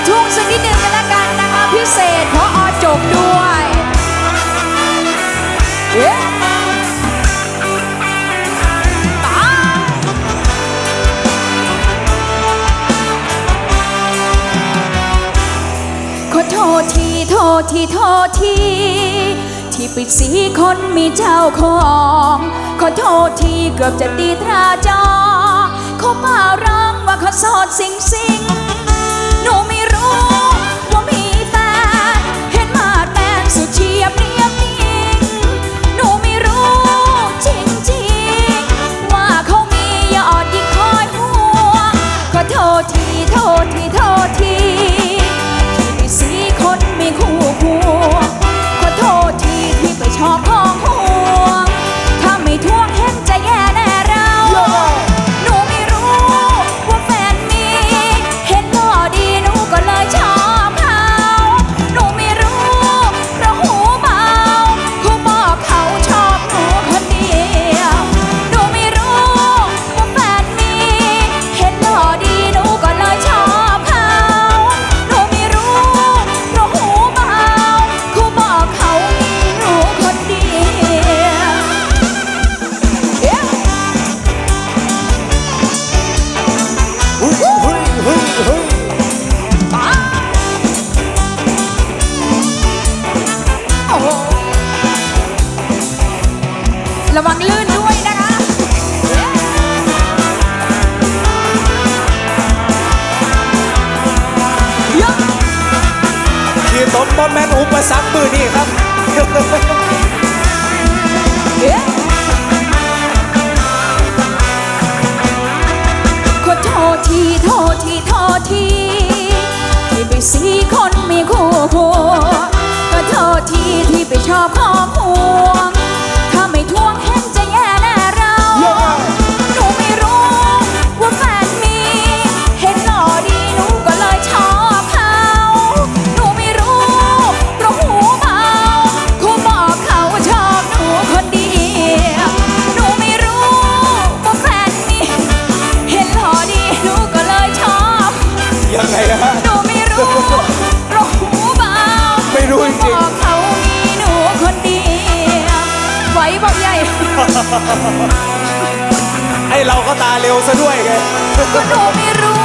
กทุ่งสักนิดนึงกันละกันนะคะ พิเศษพออจบด้วยเย้ขอโทษทีโทษทีโทษทีที่ปิดสีคนมีเจ้าของ ขอโทษทีเกือบจะตีตราจอง ทีโทษทีโท ระวังลื่นด้วยนะคะ ขีดตนบอมแมนอุปสรรคมือนี่ครับ ขอพ ไอเราก็ตาเร็วซะด้วยไง ก็หนูไม่รู้